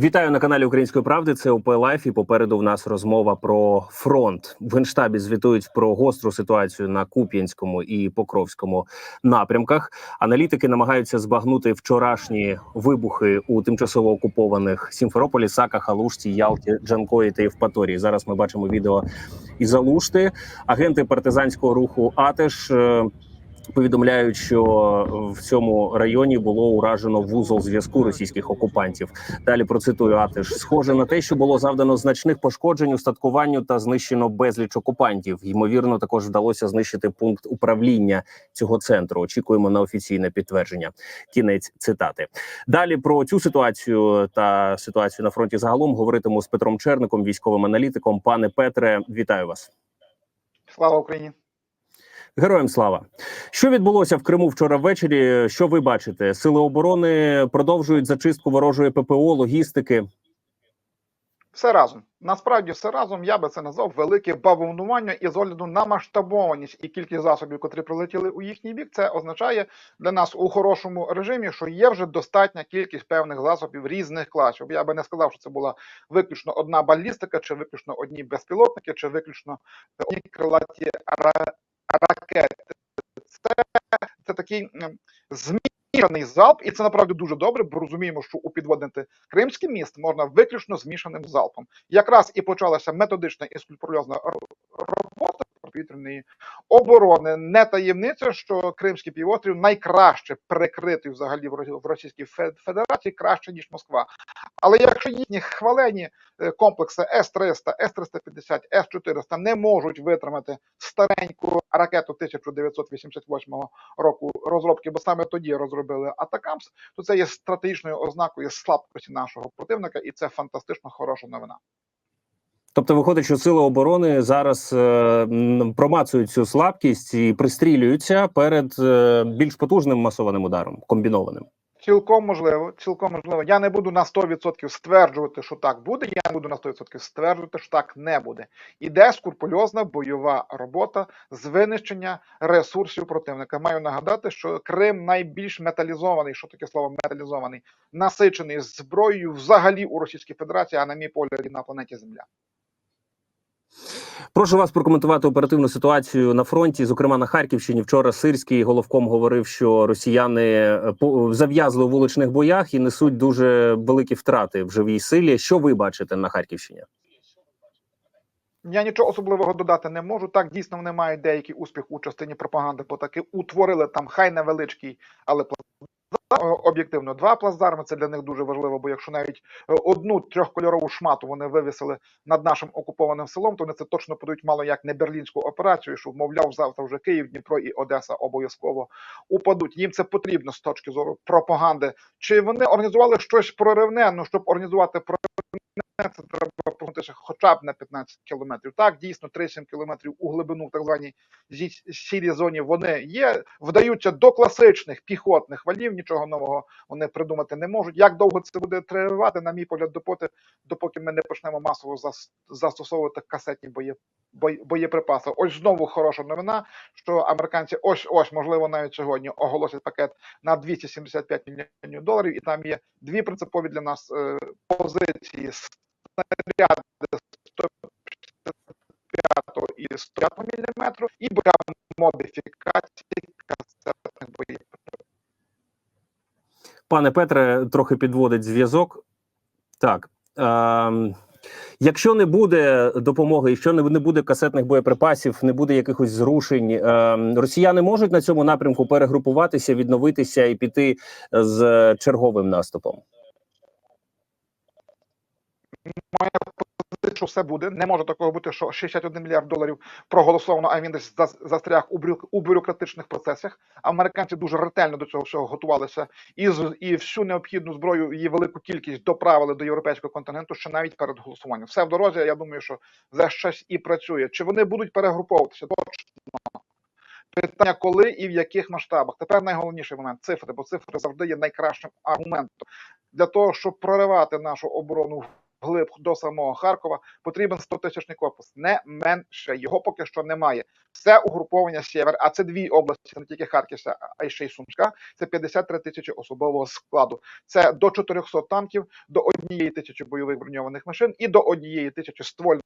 Вітаю на каналі Української правди. Це ОП Лайф і попереду в нас розмова про фронт. В генштабі звітують про гостру ситуацію на Куп'янському і Покровському напрямках. Аналітики намагаються збагнути вчорашні вибухи у тимчасово окупованих Сімферополі, Саках, Алушті, Ялті, Джанкої та Євпаторії. Зараз ми бачимо відео із Алушти. Агенти партизанського руху Атеш. Повідомляють, що в цьому районі було уражено вузол зв'язку російських окупантів. Далі процитую Атиш. Схоже на те, що було завдано значних пошкоджень устаткуванню та знищено безліч окупантів. Ймовірно, також вдалося знищити пункт управління цього центру. Очікуємо на офіційне підтвердження. Кінець цитати. Далі про цю ситуацію та ситуацію на фронті загалом говоритиму з Петром Черником, військовим аналітиком. Пане Петре, вітаю вас. Слава Україні! Героям слава, що відбулося в Криму вчора ввечері? Що ви бачите? Сили оборони продовжують зачистку ворожої ППО, логістики. Все разом. Насправді, все разом я би це назвав велике бавовнування і з огляду на масштабованість і кількість засобів, котрі прилетіли у їхній бік. Це означає для нас у хорошому режимі, що є вже достатня кількість певних засобів різних класів. Я би не сказав, що це була виключно одна балістика, чи виключно одні безпілотники, чи виключно одні крилаті ра- ракети. Це, це такий змішаний залп, і це направді дуже добре, бо розуміємо, що упідводнити Кримський міст можна виключно змішаним залпом. Якраз і почалася методична і скрупульозна ро- робота противітряної оборони. Не таємниця, що Кримський півострів найкраще прикритий взагалі в Російській Федерації, краще ніж Москва. Але якщо їхні хвалені е, комплекси С-300, С-350, С-400 не можуть витримати стареньку ракету 1988 року розробки, бо саме тоді розробили Атакамс, то це є стратегічною ознакою слабкості нашого противника, і це фантастично хороша новина. Тобто, виходить, що сили оборони зараз е, промацують цю слабкість і пристрілюються перед е, більш потужним масованим ударом, комбінованим. Цілком можливо, цілком можливо. Я не буду на 100% стверджувати, що так буде. Я не буду на 100% стверджувати, що так не буде. Іде скрупульозна бойова робота з винищення ресурсів противника. Маю нагадати, що Крим найбільш металізований. Що таке слово металізований? Насичений зброєю взагалі у Російській Федерації, а на мій погляд на планеті Земля. Прошу вас прокоментувати оперативну ситуацію на фронті, зокрема на Харківщині. Вчора Сирський головком говорив, що росіяни е, зав'язли у вуличних боях і несуть дуже великі втрати в живій силі. Що ви бачите на Харківщині? Я нічого особливого додати не можу. Так дійсно вони мають деякий успіх у частині пропаганди, бо таки утворили там хай невеличкий, але. Об'єктивно два плацдарми. Це для них дуже важливо, бо якщо навіть е, одну трьохкольорову шмату вони вивісили над нашим окупованим селом, то вони це точно подають мало як не берлінську операцію, що вмовляв завтра вже Київ, Дніпро і Одеса обов'язково упадуть. Їм це потрібно з точки зору пропаганди. Чи вони організували щось проривне? Ну щоб організувати проривне, це треба просунутися хоча б на 15 кілометрів. Так, дійсно, 3-7 кілометрів у глибину в так званій сірій зоні вони є, вдаються до класичних піхотних валів, нічого нового вони придумати не можуть. Як довго це буде тривати, на мій погляд, допоки, допоки ми не почнемо масово застосовувати касетні бої, боєприпаси. Ось знову хороша новина, що американці ось ось, можливо, навіть сьогодні оголосять пакет на 275 мільйонів доларів, і там є дві принципові для нас е, позиції снаряди 155 і 105 мм, і буде модифікації касетних боєприпасів. Пане Петре, трохи підводить зв'язок. Так. Ем, якщо не буде допомоги, якщо не, не буде касетних боєприпасів, не буде якихось зрушень, ем, росіяни можуть на цьому напрямку перегрупуватися, відновитися і піти з черговим наступом. Позиція, що все буде. Не може такого бути, що 61 мільярд доларів проголосовано, а він десь зас- застряг у, бюро- у бюрократичних процесах. Американці дуже ретельно до цього всього готувалися і з і всю необхідну зброю, її велику кількість доправили до європейського континенту ще навіть перед голосуванням. Все в дорозі. Я думаю, що за щось і працює. Чи вони будуть перегруповуватися? Точно. Питання, коли і в яких масштабах. Тепер найголовніший момент цифри, бо цифри завжди є найкращим аргументом для того, щоб проривати нашу оборону вглиб до самого Харкова, потрібен 100 тисячний корпус, не менше. Його поки що немає. Все угруповання Сєвер, а це дві області, не тільки Харківська, а ще й Сумська. Це 53 тисячі особового складу. Це до 400 танків, до однієї тисячі бойових броньованих машин і до однієї тисячі ствольних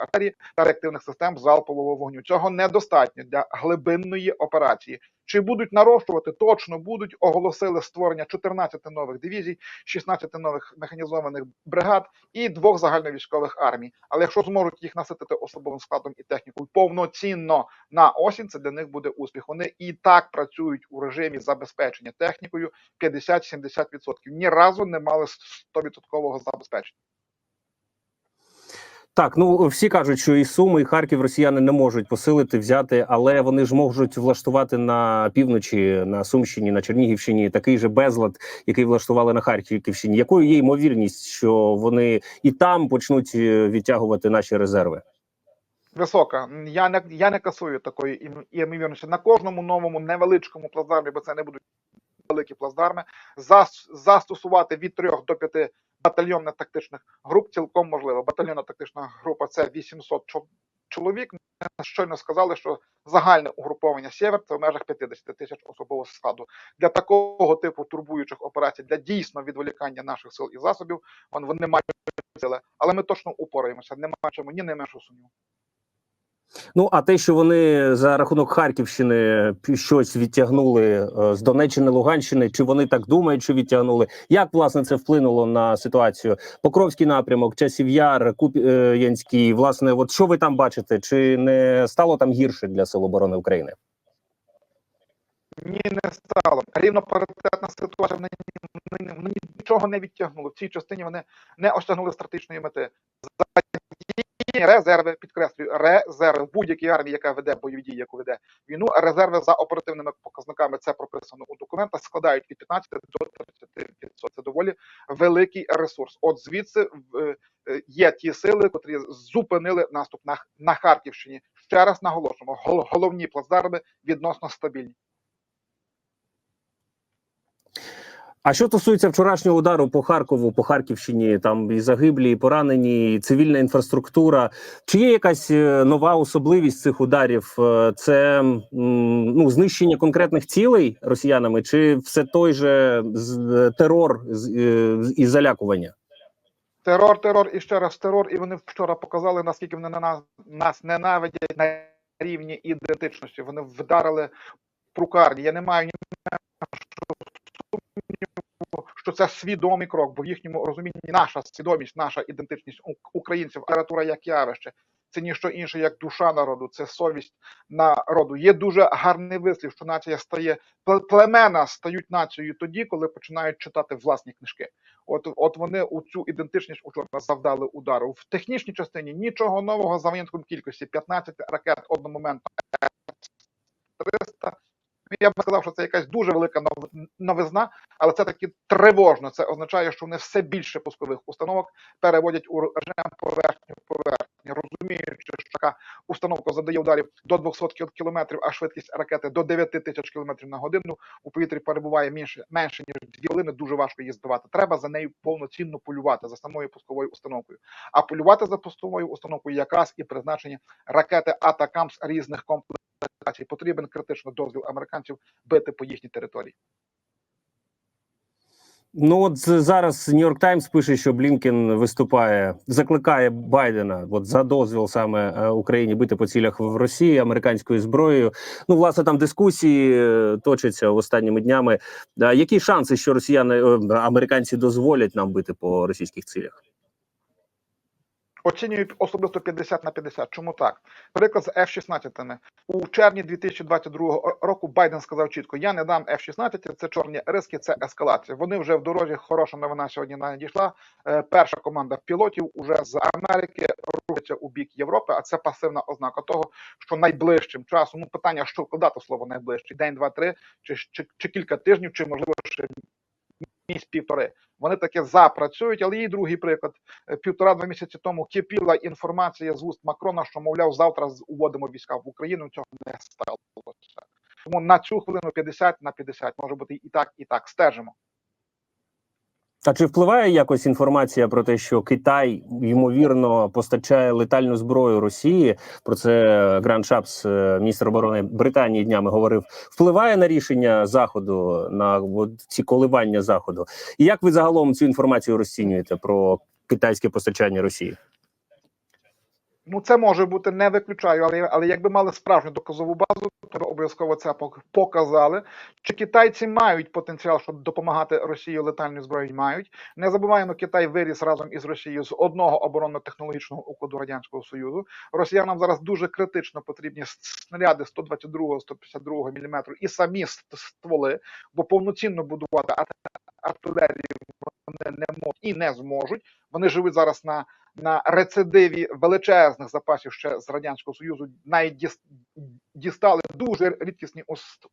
артилерії та реактивних систем залпового вогню. Цього недостатньо для глибинної операції. Чи будуть нарощувати? Точно будуть. Оголосили створення 14 нових дивізій, 16 нових механізованих бригад і двох загальновійськових армій. Але якщо зможуть їх наситити особовим складом і технікою повноцінно на осінь, це для них буде успіх. Вони і так працюють у режимі забезпечення технікою 50-70%. Ні разу не мали 100% забезпечення. Так, ну всі кажуть, що і Суми, і Харків росіяни не можуть посилити, взяти, але вони ж можуть влаштувати на півночі, на Сумщині, на Чернігівщині такий же безлад, який влаштували на Харківщині. Якою є ймовірність, що вони і там почнуть е, відтягувати наші резерви? Висока. Я не я не касую такої ім- ймовірності. На кожному новому невеличкому плацдармі, бо це не будуть великі плацдарми, зас, застосувати від 3 до 5 батальйонних тактичних груп цілком можливо. Батальйонна тактична група це 800 чо- чоловік. Щойно сказали, що загальне угруповання Сєвер це в межах 50 тисяч особового складу. Для такого типу турбуючих операцій, для дійсно відволікання наших сил і засобів, вони мають сили. Але ми точно упораємося. Не чому ні не меншу сумніву. Ну а те, що вони за рахунок Харківщини щось відтягнули е, з Донеччини, Луганщини, чи вони так думають, що відтягнули? Як власне це вплинуло на ситуацію? Покровський напрямок, Часів Яр, Куп'янський, власне, от що ви там бачите? Чи не стало там гірше для Сил оборони України? Ні, не стало. Рівно ситуація. Вони, вони, вони нічого не відтягнули. В цій частині вони не осягнули стратегічної мети. Задіяні резерви, підкреслюю, резерви в будь-якій армії, яка веде бойові дії, яку веде війну. Резерви за оперативними показниками, це прописано у документах, складають від 15 до 30%. Це доволі великий ресурс. От звідси е, є ті сили, котрі зупинили наступ на, на Харківщині. Ще раз наголошуємо, гол- головні плацдарми відносно стабільні. А що стосується вчорашнього удару по Харкову, по Харківщині, там і загиблі, і поранені, і цивільна інфраструктура. Чи є якась е, нова особливість цих ударів? Е, Це ну знищення конкретних цілей росіянами, чи все той же терор е, з- і залякування? Терор, терор і ще раз терор. І вони вчора показали, наскільки вони на нас, нас ненавидять на рівні ідентичності. Вони вдарили прукарні. Я не маю ні що це свідомий крок, бо в їхньому розумінні наша свідомість, наша ідентичність українців, література як явище. Це ніщо інше, як душа народу, це совість народу. Є дуже гарний вислів, що нація стає пле- племена стають нацією тоді, коли починають читати власні книжки. От, от вони у цю ідентичність учора завдали удару. В технічній частині нічого нового за винятком кількості 15 ракет одномоментно 300. Я б сказав, що це якась дуже велика нов- новизна, але це таки тривожно. Це означає, що вони все більше пускових установок переводять у режим поверхню поверхні, розуміючи, що така установка задає ударів до 200 кілометрів, а швидкість ракети до 9 тисяч кілометрів на годину. У повітрі перебуває менше, менше ніж дві хвилини. Дуже важко її збивати. Треба за нею повноцінно полювати за самою пусковою установкою. А полювати за пусковою установкою якраз і призначені ракети Атакамс різних комплектацій. Потрібен критично дозвіл американців бити по їхній території. Ну от зараз Нью-Йорк Таймс пише, що Блінкен виступає, закликає Байдена от за дозвіл саме е, Україні бити по цілях в Росії американською зброєю. Ну, власне, там дискусії е, точаться останніми днями. Які шанси, що росіяни е, американці дозволять нам бити по російських цілях? Оцінюють особисто 50 на 50. Чому так? Приклад з F-16. У червні 2022 року Байден сказав чітко: я не дам F-16, це чорні риски, це ескалація. Вони вже в дорозі. Хороша новина сьогодні надійшла. Е, Перша команда пілотів уже з Америки рухається у бік Європи, а це пасивна ознака того, що найближчим часом ну питання, що вкладати слово найближчий день, два, три, чи, чи, чи кілька тижнів, чи можливо ще місяць півтори. Вони таке запрацюють, але є другий приклад. Е, Півтора-два місяці тому кипіла інформація з уст Макрона, що мовляв, завтра уводимо війська в Україну. Цього не сталося. Тому на цю хвилину 50 на 50 може бути і так, і так. Стежимо. А чи впливає якось інформація про те, що Китай ймовірно постачає летальну зброю Росії? Про це Гранд Шапс, е, міністр оборони Британії, днями говорив. Впливає на рішення заходу на ці коливання заходу? І як ви загалом цю інформацію розцінюєте про китайське постачання Росії? Ну, це може бути, не виключаю, але, але якби мали справжню доказову базу, то обов'язково це пок- показали. Чи китайці мають потенціал, щоб допомагати Росії летальною зброєю? Мають. Не забуваємо, Китай виріс разом із Росією з одного оборонно-технологічного укладу Радянського Союзу. Росіянам зараз дуже критично потрібні снаряди 122-152 мм і самі стволи, бо повноцінно будувати ар- артилерію вони не можуть і не зможуть. Вони живуть зараз на на рецидиві величезних запасів ще з радянського союзу, навіть дістали дуже рідкісні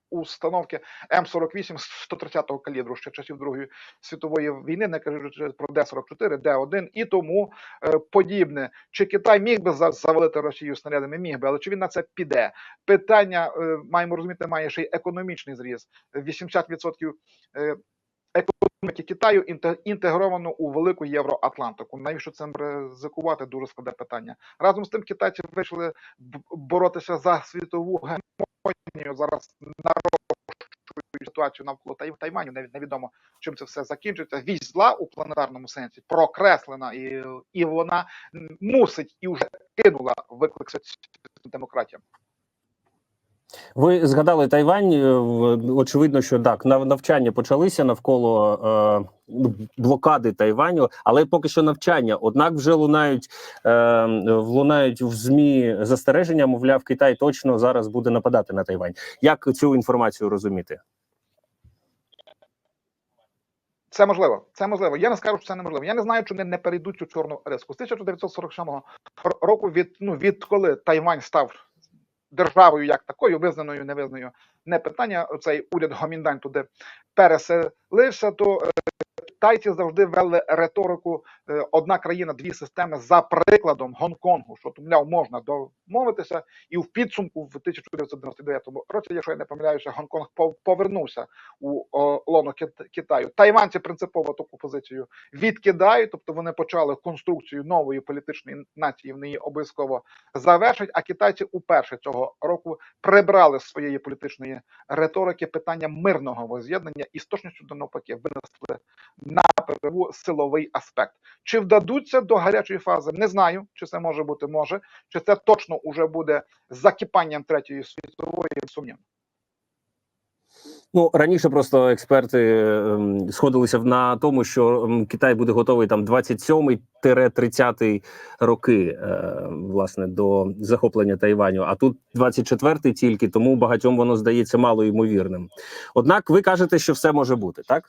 установки М48 з 130-го калібру ще часів Другої світової війни, не кажучи про Д-44, Д-1 і тому е, подібне. Чи Китай міг би за- завалити Росію снарядами? Міг би, але чи він на це піде? Питання е, маємо розуміти, має ще й економічний зріз. 80% е, економіки Китаю інте- інтегровано у велику Євроатлантику. Навіщо цим ризикувати? Дуже складне питання. Разом з тим, китайці вийшли боротися за світову гемонію. Зараз нарощують ситуацію навколо Тай- Тайваню. Нев- Невідомо, чим це все закінчиться. Вісь зла у планетарному сенсі прокреслена, і, і вона мусить і вже кинула виклик демократіям. Ви згадали Тайвань. е, Очевидно, що так навчання почалися навколо е, блокади Тайваню, але поки що навчання. Однак вже лунають е, лунають в змі застереження. Мовляв, Китай точно зараз буде нападати на Тайвань. Як цю інформацію розуміти? Це можливо. Це можливо. Я не скажу, що це неможливо. Я не знаю, чи вони не перейдуть цю чорну риску. З 1947 р- року, від ну відколи Тайвань став державою як такою, визнаною, невизнаною, не питання. Цей уряд Гоміндань туди переселився, то е, китайці завжди вели риторику е, одна країна, дві системи за прикладом Гонконгу, що мовляв, можна домовитися, і в підсумку в 1999 році, якщо я не помиляюся, Гонконг пов- повернувся у лоно Китаю. Тайванці принципово таку позицію відкидають, тобто вони почали конструкцію нової політичної нації, вони її обов'язково завершать. А китайці уперше цього року прибрали з своєї політичної риторики питання мирного воз'єднання і з точністю до навпаки винесли на передову силовий аспект. Чи вдадуться до гарячої фази? Не знаю, чи це може бути може, чи це точно уже буде закипанням третьої світової сумнів. Ну раніше просто експерти ем, сходилися на тому, що ем, Китай буде готовий там 27-30 роки, е, власне, до захоплення Тайваню. А тут 24-й тільки, тому багатьом воно здається мало ймовірним. Однак, ви кажете, що все може бути, так?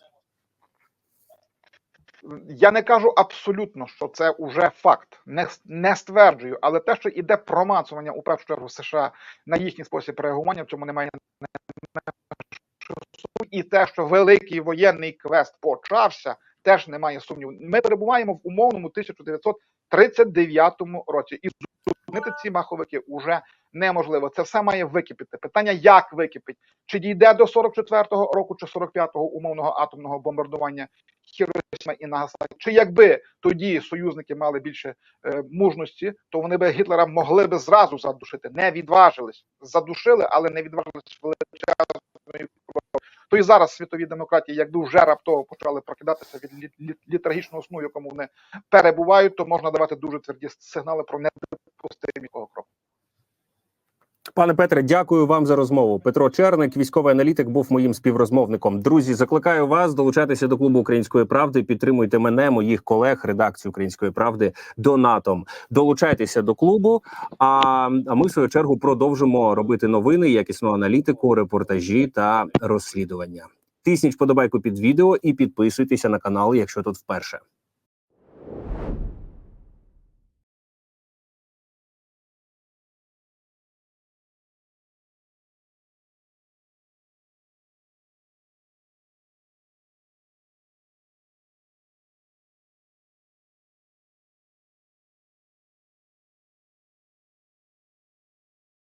Я не кажу абсолютно, що це уже факт, не, не стверджую, але те, що іде промацування у першу чергу США на їхній спосіб реагування, в цьому немає і те, що великий воєнний квест почався, теж немає сумніву. Ми перебуваємо в умовному 1939 році, і зупинити ці маховики уже неможливо. Це все має википіти. Питання, як википить, чи дійде до 44-го року, чи 45-го умовного атомного бомбардування Хіросіма і Нагасакі. Чи якби тоді союзники мали більше е, мужності, то вони би Гітлера могли би зразу задушити. Не відважились, задушили, але не відважились величезною. То і зараз світові демократії, якби вже раптово почали прокидатися від лі- лі- літургічного сну, якому вони перебувають, то можна давати дуже тверді сигнали про недопустимі такого кроку. Пане Петре, дякую вам за розмову. Петро Черник, військовий аналітик, був моїм співрозмовником. Друзі, закликаю вас долучатися до клубу Української правди. Підтримуйте мене, моїх колег, редакцію Української правди донатом. Долучайтеся до клубу. А ми в свою чергу продовжимо робити новини, якісну аналітику, репортажі та розслідування. Тисніть вподобайку під відео і підписуйтеся на канал, якщо тут вперше.